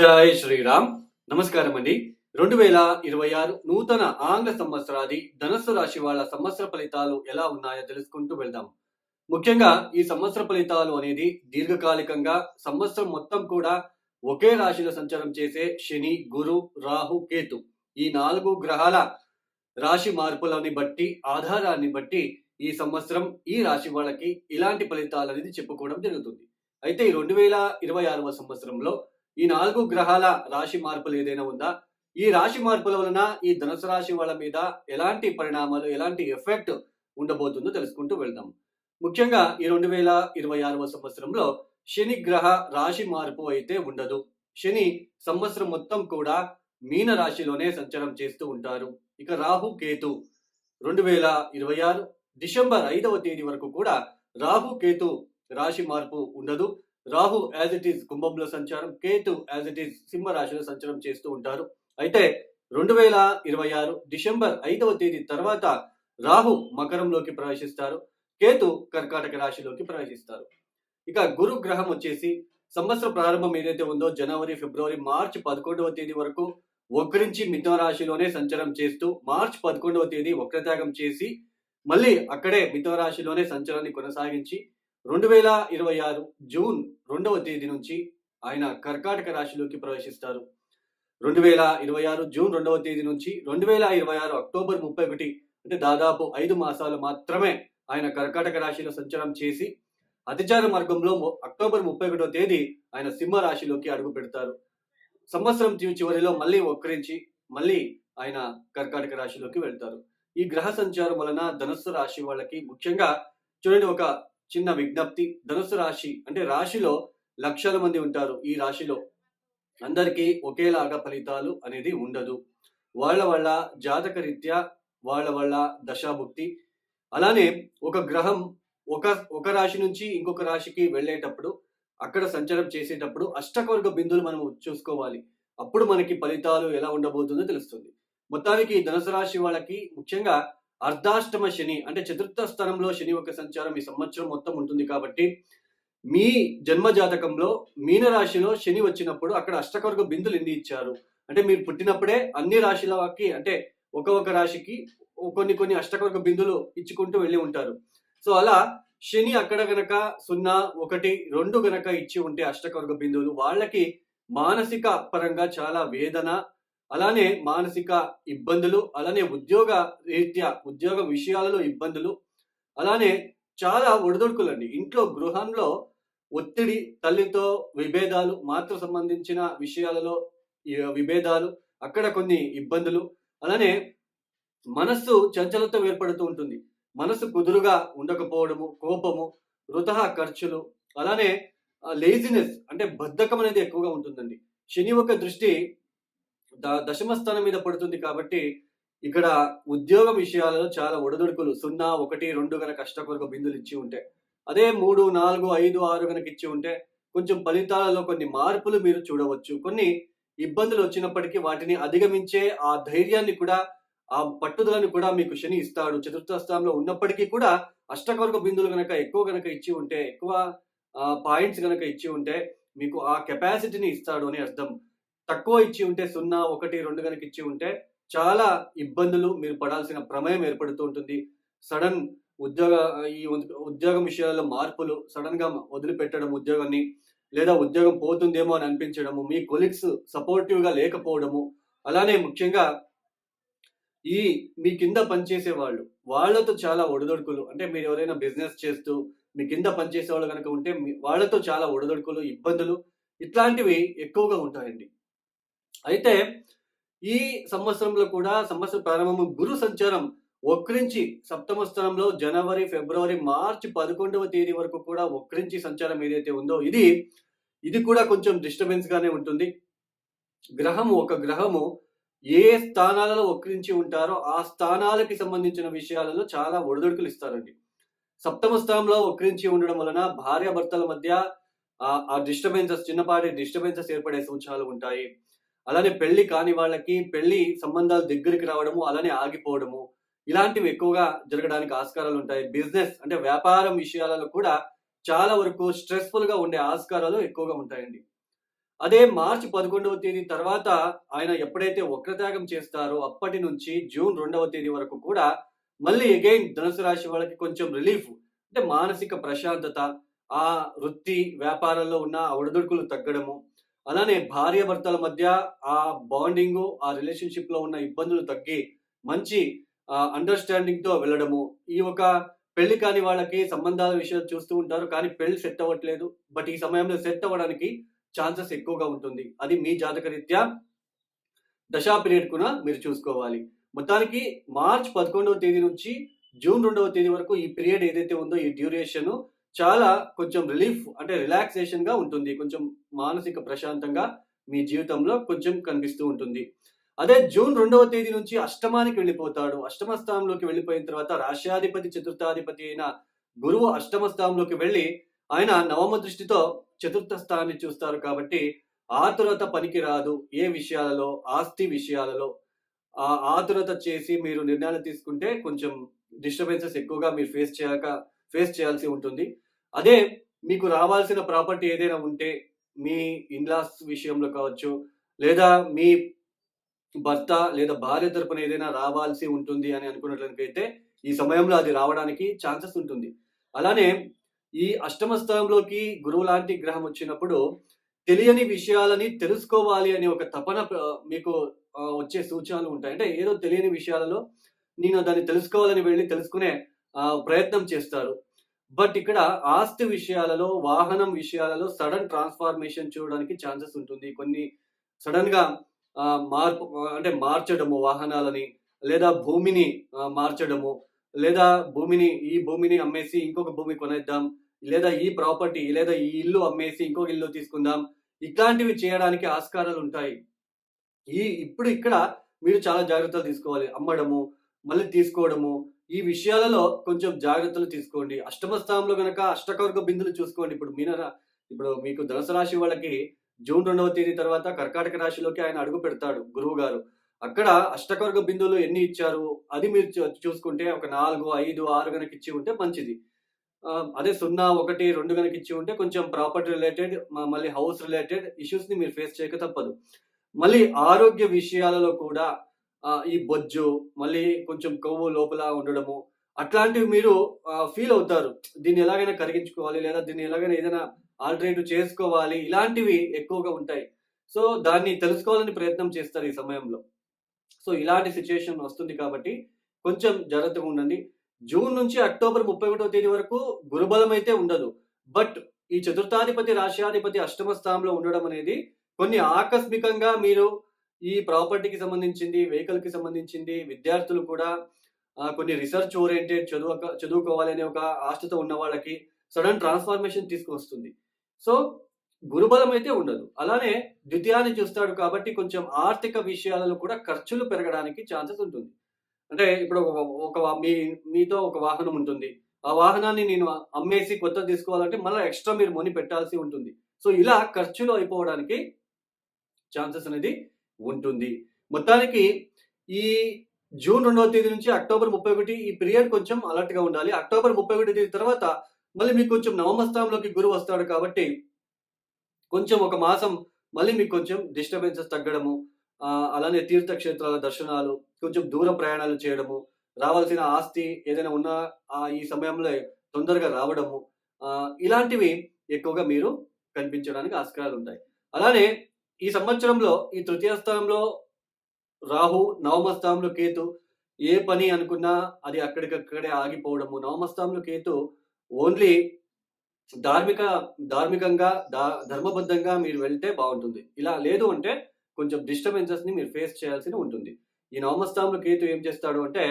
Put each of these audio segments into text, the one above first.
జై శ్రీరామ్. నమస్కారం అండి. రెండు వేల ఇరవై ఆరు నూతన ఆంగ్ల సంవత్సరాది ధనస్సు రాశి వాళ్ళ సంవత్సర ఫలితాలు ఎలా ఉన్నాయో తెలుసుకుంటూ వెళ్దాం. ముఖ్యంగా ఈ సంవత్సర ఫలితాలు అనేది దీర్ఘకాలికంగా సంవత్సరం మొత్తం కూడా ఒకే రాశిలో సంచారం చేసే శని గురు రాహు కేతు ఈ నాలుగు గ్రహాల రాశి మార్పులని బట్టి ఆధారాన్ని బట్టి ఈ సంవత్సరం ఈ రాశి వాళ్ళకి ఇలాంటి ఫలితాలు అనేది చెప్పుకోవడం జరుగుతుంది. అయితే ఈ రెండు వేల ఇరవై ఆరవ సంవత్సరంలో ఈ నాలుగు గ్రహాల రాశి మార్పులు ఏదైనా ఉందా? ఈ రాశి మార్పుల వలన ఈ ధనుసు రాశి వాళ్ళ మీద ఎలాంటి పరిణామాలు ఎలాంటి ఎఫెక్ట్ ఉండబోతుందో తెలుసుకుంటూ వెళ్దాం. ముఖ్యంగా ఈ రెండు వేల ఇరవై ఆరవ సంవత్సరంలో శని గ్రహ రాశి మార్పు అయితే ఉండదు. శని సంవత్సరం మొత్తం కూడా మీన రాశిలోనే సంచారం చేస్తూ ఉంటారు. ఇక రాహు కేతు రెండు వేల ఇరవై ఆరు డిసెంబర్ ఐదవ తేదీ వరకు కూడా రాహు కేతు రాశి మార్పు ఉండదు. రాహు యాజ్ ఇట్ ఈస్ కుంభంలో సంచారం కేతు యాజ్ ఇట్ ఈస్ సింహ రాశిలో సంచారం చేస్తూ ఉంటారు. అయితే రెండు వేల ఇరవై ఆరు డిసెంబర్ ఐదవ తేదీ తర్వాత రాహు మకరంలోకి ప్రవేశిస్తారు కేతు కర్కాటక రాశిలోకి ప్రవేశిస్తారు. ఇక గురు గ్రహం వచ్చేసి సంవత్సర ప్రారంభం ఏదైతే ఉందో జనవరి ఫిబ్రవరి మార్చ్ పదకొండవ తేదీ వరకు వక్రించి మిథున రాశిలోనే సంచారం చేస్తూ మార్చ్ పదకొండవ తేదీ వక్రత్యాగం చేసి మళ్ళీ అక్కడే మిథున రాశిలోనే సంచారాన్ని కొనసాగించి రెండు వేల ఇరవై ఆరు జూన్ రెండవ తేదీ నుంచి ఆయన కర్కాటక రాశిలోకి ప్రవేశిస్తారు. రెండు వేల ఇరవై ఆరు జూన్ రెండవ తేదీ నుంచి రెండు వేల ఇరవై ఆరు అక్టోబర్ ముప్పై ఒకటి అంటే దాదాపు ఐదు మాసాలు మాత్రమే ఆయన కర్కాటక రాశిలో సంచారం చేసి అతిచార మార్గంలో అక్టోబర్ ముప్పై ఒకటో తేదీ ఆయన సింహ రాశిలోకి అడుగు పెడతారు. సంవత్సరం చివరిలో మళ్ళీ వక్రించి మళ్ళీ ఆయన కర్కాటక రాశిలోకి వెళ్తారు. ఈ గ్రహ సంచారం వలన ధనుస్సు రాశి వాళ్ళకి ముఖ్యంగా చూడండి ఒక చిన్న విజ్ఞప్తి. ధనుసు రాశి అంటే రాశిలో లక్షల మంది ఉంటారు ఈ రాశిలో. అందరికీ ఒకేలాగా ఫలితాలు అనేది ఉండదు. వాళ్ళ వాళ్ళ జాతక రీత్యా వాళ్ళ వాళ్ళ దశాభుక్తి. అలానే ఒక గ్రహం ఒక ఒక రాశి నుంచి ఇంకొక రాశికి వెళ్ళేటప్పుడు అక్కడ సంచారం చేసేటప్పుడు అష్టకవర్గ బిందువులు మనం చూసుకోవాలి. అప్పుడు మనకి ఫలితాలు ఎలా ఉండబోతుందో తెలుస్తుంది. మొత్తానికి ధనుసు రాశి వాళ్ళకి ముఖ్యంగా అర్ధాష్టమ శని అంటే చతుర్థ స్థానంలో శని యొక్క సంచారం ఈ సంవత్సరం మొత్తం ఉంటుంది కాబట్టి మీ జన్మ జాతకంలో మీన రాశిలో శని వచ్చినప్పుడు అక్కడ అష్టకవర్గ బిందులు ఎన్ని ఇచ్చారు? అంటే మీరు పుట్టినప్పుడే అన్ని రాశులకి అంటే ఒక ఒక రాశికి కొన్ని కొన్ని అష్టకవర్గ బిందులు ఇచ్చుకుంటూ వెళ్ళి ఉంటారు. సో అలా శని అక్కడ గనక సున్నా ఒకటి రెండు గనక ఇచ్చి ఉంటే అష్టకవర్గ బిందువులు వాళ్ళకి మానసిక పరంగా చాలా వేదన అలానే మానసిక ఇబ్బందులు అలానే ఉద్యోగ రీత్యా ఉద్యోగ విషయాలలో ఇబ్బందులు అలానే చాలా ఒడిదొడుకులండి. ఇంట్లో గృహంలో ఒత్తిడి తల్లితో విభేదాలు మాతృ సంబంధించిన విషయాలలో విభేదాలు అక్కడ కొన్ని ఇబ్బందులు అలానే మనస్సు చంచలత్వం ఏర్పడుతూ ఉంటుంది. మనసు కుదురుగా ఉండకపోవడము కోపము వృధా ఖర్చులు అలానే లేజినెస్ అంటే బద్ధకం అనేది ఎక్కువగా ఉంటుందండి. శని యొక్క దృష్టి దశమ స్థానం మీద పడుతుంది కాబట్టి ఇక్కడ ఉద్యోగ విషయాలలో చాలా ఒడదుడుకులు. సున్నా ఒకటి రెండు గనక కష్టకొరకు బిందులు ఇచ్చి ఉంటే. అదే మూడు నాలుగు ఐదు ఆరు గనక ఇచ్చి ఉంటే కొంచెం ఫలితాలలో కొన్ని మార్పులు మీరు చూడవచ్చు. కొన్ని ఇబ్బందులు వచ్చినప్పటికీ వాటిని అధిగమించే ఆ ధైర్యాన్ని కూడా ఆ పట్టుదలను కూడా మీకు శని ఇస్తాడు. చతుర్థ స్థానంలో ఉన్నప్పటికీ కూడా అష్టకొరకు బిందులు కనుక ఎక్కువ కనుక ఇచ్చి ఉంటే ఎక్కువ పాయింట్స్ కనుక ఇచ్చి ఉంటే మీకు ఆ కెపాసిటీని ఇస్తాడు అని అర్థం. తక్కువ ఇచ్చి ఉంటే సున్నా ఒకటి రెండు గనక ఇచ్చి ఉంటే చాలా ఇబ్బందులు మీరు పడాల్సిన ప్రమేయం ఏర్పడుతూ ఉంటుంది. సడన్ ఉద్యోగ ఈ ఉద్యోగం విషయాల్లో మార్పులు సడన్గా వదిలిపెట్టడం ఉద్యోగాన్ని లేదా ఉద్యోగం పోతుందేమో అని అనిపించడము మీ కొలీగ్స్ సపోర్టివ్గా లేకపోవడము అలానే ముఖ్యంగా ఈ మీ కింద పనిచేసే వాళ్ళు వాళ్ళతో చాలా ఒడిదొడుకులు అంటే మీరు ఎవరైనా బిజినెస్ చేస్తూ మీ కింద పనిచేసే వాళ్ళు కనుక ఉంటే మీ- వాళ్ళతో చాలా ఒడిదొడుకులు ఇబ్బందులు ఇట్లాంటివి ఎక్కువగా ఉంటాయండి. అయితే ఈ సంవత్సరంలో కూడా సంవత్సర ప్రారంభం గురు సంచారం వక్రించి సప్తమ స్థానంలో జనవరి ఫిబ్రవరి మార్చి పదకొండవ తేదీ వరకు కూడా వక్రించి సంచారం ఏదైతే ఉందో ఇది ఇది కూడా కొంచెం డిస్టర్బెన్స్ గానే ఉంటుంది. గ్రహము ఒక గ్రహము ఏ స్థానాలలో వక్రించి ఉంటారో ఆ స్థానాలకి సంబంధించిన విషయాలలో చాలా ఒడిదొడుకులు ఇస్తారండి. సప్తమ స్థానంలో వక్రించి ఉండడం వలన భార్యాభర్తల మధ్య ఆ- ఆ డిస్టర్బెన్సెస్ చిన్నపాటి డిస్టర్బెన్సెస్ ఏర్పడే సూచనలు ఉంటాయి. అలానే పెళ్ళి కాని వాళ్ళకి పెళ్ళి సంబంధాలు దగ్గరికి రావడము అలానే ఆగిపోవడము ఇలాంటివి ఎక్కువగా జరగడానికి ఆస్కారాలు ఉంటాయి. బిజినెస్ అంటే వ్యాపారం విషయాలలో కూడా చాలా వరకు స్ట్రెస్ఫుల్గా ఉండే ఆస్కారాలు ఎక్కువగా ఉంటాయండి. అదే మార్చి పదకొండవ తేదీ తర్వాత ఆయన ఎప్పుడైతే వక్రత్యాగం చేస్తారో అప్పటి నుంచి జూన్ రెండవ తేదీ వరకు కూడా మళ్ళీ అగైన్ ధనుసు రాశి వాళ్ళకి కొంచెం రిలీఫ్ అంటే మానసిక ప్రశాంతత ఆ వృత్తి వ్యాపారంలో ఉన్న ఆ ఒడిదుడుకులు తగ్గడము అలానే భార్య భర్తల మధ్య ఆ బాండింగ్ ఆ రిలేషన్షిప్లో ఉన్న ఇబ్బందులు తగ్గి మంచి అండర్స్టాండింగ్తో వెళ్ళడము. ఈ ఒక పెళ్ళి కాని వాళ్ళకి సంబంధాల విషయాలు చూస్తూ ఉంటారు కానీ పెళ్ళి సెట్ అవ్వట్లేదు. బట్ ఈ సమయంలో సెట్ అవ్వడానికి ఛాన్సెస్ ఎక్కువగా ఉంటుంది. అది మీ జాతకరీత్యా దశా పీరియడ్ కూడా మీరు చూసుకోవాలి. మొత్తానికి మార్చ్ పదకొండవ తేదీ నుంచి జూన్ రెండవ తేదీ వరకు ఈ పీరియడ్ ఏదైతే ఉందో ఈ డ్యూరేషన్ చాలా కొంచెం రిలీఫ్ అంటే రిలాక్సేషన్గా ఉంటుంది. కొంచెం మానసిక ప్రశాంతంగా మీ జీవితంలో కొంచెం కనిపిస్తూ ఉంటుంది. అదే జూన్ రెండవ తేదీ నుంచి అష్టమానికి వెళ్ళిపోతాడు. అష్టమ స్థానంలోకి వెళ్ళిపోయిన తర్వాత రాష్ట్రాధిపతి చతుర్థాధిపతి అయిన గురువు అష్టమ స్థానంలోకి వెళ్ళి ఆయన నవమ దృష్టితో చతుర్థ స్థానాన్ని చూస్తారు కాబట్టి ఆతురత పనికి రాదు. ఏ విషయాలలో ఆస్తి విషయాలలో ఆ ఆతురత చేసి మీరు నిర్ణయాలు తీసుకుంటే కొంచెం డిస్టర్బెన్సెస్ ఎక్కువగా మీరు ఫేస్ చేయక ఫేస్ చేయాల్సి ఉంటుంది. అదే మీకు రావాల్సిన ప్రాపర్టీ ఏదైనా ఉంటే మీ ఇన్లాస్ విషయంలో కావచ్చు లేదా మీ భర్త లేదా భార్య తరపున ఏదైనా రావాల్సి ఉంటుంది అని అనుకున్నట్లయితే ఈ సమయంలో అది రావడానికి ఛాన్సెస్ ఉంటుంది. అలానే ఈ అష్టమ స్థానంలోకి గురువు లాంటి గ్రహం వచ్చినప్పుడు తెలియని విషయాలని తెలుసుకోవాలి అనే ఒక తపన మీకు వచ్చే సూచనలు ఉంటాయి. అంటే ఏదో తెలియని విషయాలలో నేను దాన్ని తెలుసుకోవాలని వెళ్ళి తెలుసుకునే ప్రయత్నం చేస్తారు. బట్ ఇక్కడ ఆస్తి విషయాలలో వాహనం విషయాలలో సడన్ ట్రాన్స్ఫార్మేషన్ చూడడానికి ఛాన్సెస్ ఉంటుంది. కొన్ని సడన్గా మార్పు అంటే మార్చడము వాహనాలని లేదా భూమిని మార్చడము లేదా భూమిని ఈ భూమిని అమ్మేసి ఇంకొక భూమి కొనేద్దాం లేదా ఈ ప్రాపర్టీ లేదా ఈ ఇల్లు అమ్మేసి ఇంకొక ఇల్లు తీసుకుందాం ఇట్లాంటివి చేయడానికి ఆస్కారాలు ఉంటాయి. ఈ ఇప్పుడు ఇక్కడ మీరు చాలా జాగ్రత్తలు తీసుకోవాలి. అమ్మడము మళ్ళీ తీసుకోవడము ఈ విషయాలలో కొంచెం జాగ్రత్తలు తీసుకోండి. అష్టమ స్థానంలో కనుక అష్టకవర్గ బిందులు చూసుకోండి. ఇప్పుడు మీనరా ఇప్పుడు మీకు ధనుసు రాశి వాళ్ళకి జూన్ రెండవ తేదీ తర్వాత కర్కాటక రాశిలోకి ఆయన అడుగు పెడతాడు గురువు గారు. అక్కడ అష్టకవర్గ బిందువులు ఎన్ని ఇచ్చారు? అది మీరు చూ- చూసుకుంటే ఒక నాలుగు ఐదు ఆరు కనుక ఇచ్చి ఉంటే మంచిది. అదే సున్నా ఒకటి రెండు కనుక ఇచ్చి ఉంటే కొంచెం ప్రాపర్టీ రిలేటెడ్ మళ్ళీ హౌస్ రిలేటెడ్ ఇష్యూస్ని మీరు ఫేస్ చేయక తప్పదు. మళ్ళీ ఆరోగ్య విషయాలలో కూడా ఈ బొజ్జు మళ్ళీ కొంచెం కొవ్వు లోపల ఉండడము అట్లాంటివి మీరు ఫీల్ అవుతారు. దీన్ని ఎలాగైనా కరిగించుకోవాలి లేదా దీన్ని ఎలాగైనా ఏదైనా ఆల్టర్నేటివ్ చేసుకోవాలి ఇలాంటివి ఎక్కువగా ఉంటాయి. సో దాన్ని తెలుసుకోవాలని ప్రయత్నం చేస్తారు ఈ సమయంలో. సో ఇలాంటి సిచ్యుయేషన్ వస్తుంది కాబట్టి కొంచెం జాగ్రత్తగా ఉండండి. జూన్ నుంచి అక్టోబర్ ముప్పై ఒకటో తేదీ వరకు గురుబలం అయితే ఉండదు. బట్ ఈ చతుర్థాధిపతి రాష్ట్రాధిపతి అష్టమ స్థానంలో ఉండడం అనేది కొన్ని ఆకస్మికంగా మీరు ఈ ప్రాపర్టీకి సంబంధించింది వెహికల్కి సంబంధించింది విద్యార్థులు కూడా కొన్ని రీసెర్చ్ ఓరియంటెడ్ చదువు చదువుకోవాలనే ఒక ఆశతో ఉన్న వాళ్ళకి సడన్ ట్రాన్స్ఫార్మేషన్ తీసుకొస్తుంది. సో గురుబలం అయితే ఉండదు. అలానే ద్వితీయాన్ని చూస్తాడు కాబట్టి కొంచెం ఆర్థిక విషయాలలో కూడా ఖర్చులు పెరగడానికి ఛాన్సెస్ ఉంటుంది. అంటే ఇప్పుడు ఒక మీ మీతో ఒక వాహనం ఉంటుంది. ఆ వాహనాన్ని నేను అమ్మేసి కొత్త తీసుకోవాలంటే మళ్ళీ ఎక్స్ట్రా మీరు మనీ పెట్టాల్సి ఉంటుంది. సో ఇలా ఖర్చులు అయిపోవడానికి ఛాన్సెస్ అనేది ఉంటుంది. మొత్తానికి ఈ జూన్ రెండవ తేదీ నుంచి అక్టోబర్ ముప్పై ఒకటి ఈ పీరియడ్ కొంచెం అలర్ట్గా ఉండాలి. అక్టోబర్ ముప్పై ఒకటి తేదీ తర్వాత మళ్ళీ మీకు కొంచెం నవమ స్థానంలోకి గురువు వస్తాడు కాబట్టి కొంచెం ఒక మాసం మళ్ళీ మీకు కొంచెం డిస్టర్బెన్సెస్ తగ్గడము అలానే తీర్థక్షేత్రాల దర్శనాలు కొంచెం దూర ప్రయాణాలు చేయడము రావాల్సిన ఆస్తి ఏదైనా ఉన్నా ఈ సమయంలో తొందరగా రావడము ఇలాంటివి ఎక్కువగా మీరు కనిపించడానికి ఆస్కారాలు ఉంటాయి అలానే ఈ సంవత్సరంలో ఈ తృతీయ స్థానంలో రాహు నవమ స్థానంలో కేతు ఏ పని అనుకున్నా అది అక్కడికక్కడే ఆగిపోవడము. నవమ స్థానంలో కేతు ఓన్లీ ధార్మిక ధార్మికంగా ధర్మబద్ధంగా మీరు వెళ్తే బాగుంటుంది. ఇలా లేదు అంటే కొంచెం డిస్టర్బెన్సెస్ని మీరు ఫేస్ చేయాల్సి ఉంటుంది. ఈ నవమస్థానంలో కేతు ఏం చేస్తాడు అంటే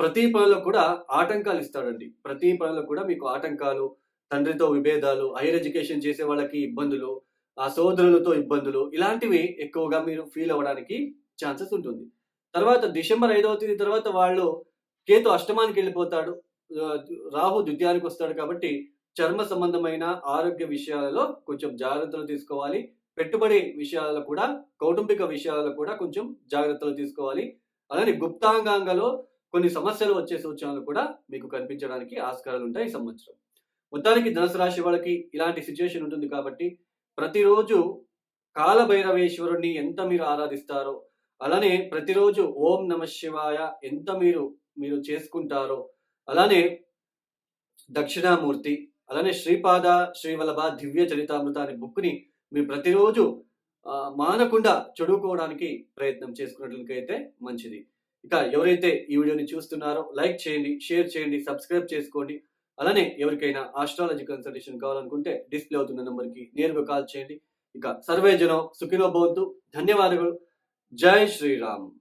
ప్రతి పనిలో కూడా ఆటంకాలు ఇస్తాడండి. ప్రతి పనిలో కూడా మీకు ఆటంకాలు తండ్రితో విభేదాలు హైయర్ ఎడ్యుకేషన్ చేసే వాళ్ళకి ఇబ్బందులు ఆ సోదరులతో ఇబ్బందులు ఇలాంటివి ఎక్కువగా మీరు ఫీల్ అవ్వడానికి ఛాన్సెస్ ఉంటుంది. తర్వాత డిసెంబర్ ఐదవ తేదీ తర్వాత వాళ్ళు కేతు అష్టమానికి వెళ్ళిపోతాడు. రాహు ద్వితీయానికి వస్తాడు కాబట్టి చర్మ సంబంధమైన ఆరోగ్య విషయాలలో కొంచెం జాగ్రత్తలు తీసుకోవాలి. పెట్టుబడి విషయాలలో కూడా కౌటుంబిక విషయాలలో కూడా కొంచెం జాగ్రత్తలు తీసుకోవాలి. అలానే గుప్తాంగాంగలో కొన్ని సమస్యలు వచ్చే సూచనలు కూడా మీకు కనిపించడానికి ఆస్కారాలు ఉంటాయి ఈ సంవత్సరం. మొత్తానికి ధనుసు రాశి వాళ్ళకి ఇలాంటి సిచ్యువేషన్ ఉంటుంది కాబట్టి ప్రతిరోజు కాలభైరవేశ్వరుణ్ణి ఎంత మీరు ఆరాధిస్తారో అలానే ప్రతిరోజు ఓం నమ శివాయ ఎంత మీరు మీరు చేసుకుంటారో అలానే దక్షిణామూర్తి అలానే శ్రీపాద శ్రీవల్లభ దివ్య చరితామృత అనే బుక్ని మీరు ప్రతిరోజు మానకుండా చదువుకోవడానికి ప్రయత్నం చేసుకున్నట్లయితే మంచిది. ఇక ఎవరైతే ఈ వీడియోని చూస్తున్నారో లైక్ చేయండి షేర్ చేయండి సబ్స్క్రైబ్ చేసుకోండి. అలానే ఎవరికైనా ఆస్ట్రాలజీ కన్సల్టేషన్ కావాలనుకుంటే డిస్ప్లే అవుతున్న నెంబర్కి నేరుగా కాల్ చేయండి. ఇక సర్వే జనం సుఖినో భవంతు. ధన్యవాదాలు జై శ్రీరామ్.